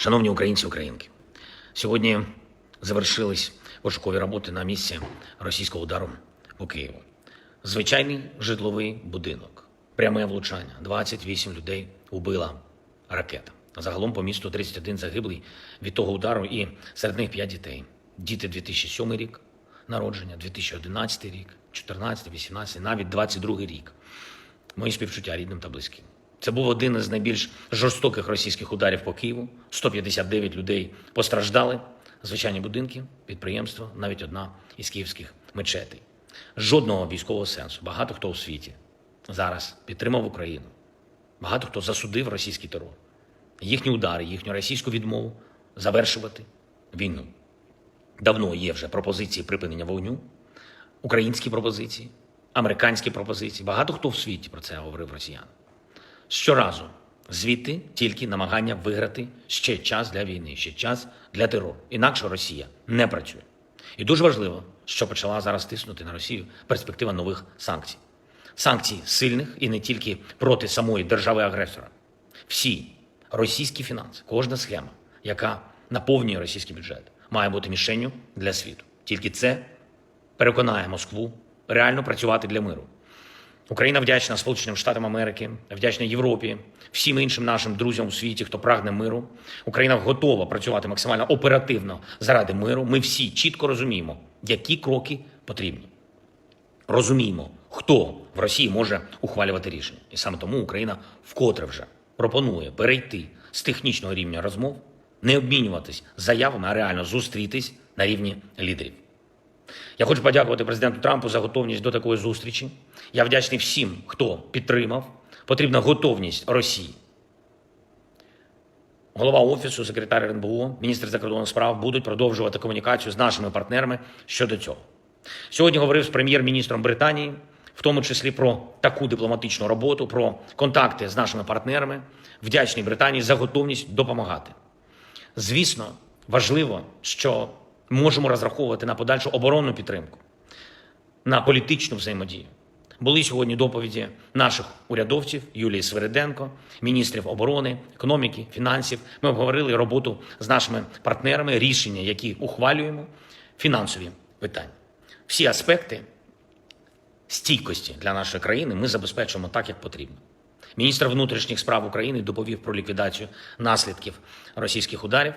Шановні українці, українки, сьогодні завершились пошукові роботи на місці російського удару по Києву. Звичайний житловий будинок, пряме влучання, 28 людей убила ракета. Загалом по місту 31 загиблий від того удару, і серед них 5 дітей. Діти 2007 рік народження, 2011 рік, 14, 18, навіть 22 рік. Мої співчуття рідним та близьким. Це був один із найбільш жорстоких російських ударів по Києву. 159 людей постраждали. Звичайні будинки, підприємства, навіть одна із київських мечетей. Жодного військового сенсу. Багато хто у світі зараз підтримав Україну. Багато хто засудив російський терор, їхні удари, їхню російську відмову завершувати війну. Давно є вже пропозиції припинення вогню, українські пропозиції, американські пропозиції. Багато хто в світі про це говорив росіян. Щоразу звідти тільки намагання виграти ще час для війни, ще час для терору. Інакше Росія не працює. І дуже важливо, що почала зараз тиснути на Росію перспектива нових санкцій. Санкцій сильних і не тільки проти самої держави-агресора. Всі російські фінанси, кожна схема, яка наповнює російський бюджет, має бути мішенню для світу. Тільки це переконає Москву реально працювати для миру. Україна вдячна Сполученим Штатам Америки, вдячна Європі, всім іншим нашим друзям у світі, хто прагне миру. Україна готова працювати максимально оперативно заради миру. Ми всі чітко розуміємо, які кроки потрібні. Розуміємо, хто в Росії може ухвалювати рішення. І саме тому Україна вкотре вже пропонує перейти з технічного рівня розмов, не обмінюватись заявами, а реально зустрітись на рівні лідерів. Я хочу подякувати президенту Трампу за готовність до такої зустрічі. Я вдячний всім, хто підтримав. Потрібна готовність Росії. Голова офісу, секретар РНБО, міністр закордонних справ будуть продовжувати комунікацію з нашими партнерами щодо цього. Сьогодні говорив з прем'єр-міністром Британії, в тому числі про таку дипломатичну роботу, про контакти з нашими партнерами. Вдячний Британії за готовність допомагати. Звісно, важливо, що можемо розраховувати на подальшу оборонну підтримку, на політичну взаємодію. Були сьогодні доповіді наших урядовців Юлії Свириденко, міністрів оборони, економіки, фінансів. Ми обговорили роботу з нашими партнерами, рішення, які ухвалюємо, фінансові питання. Всі аспекти стійкості для нашої країни ми забезпечуємо так, як потрібно. Міністр внутрішніх справ України доповів про ліквідацію наслідків російських ударів.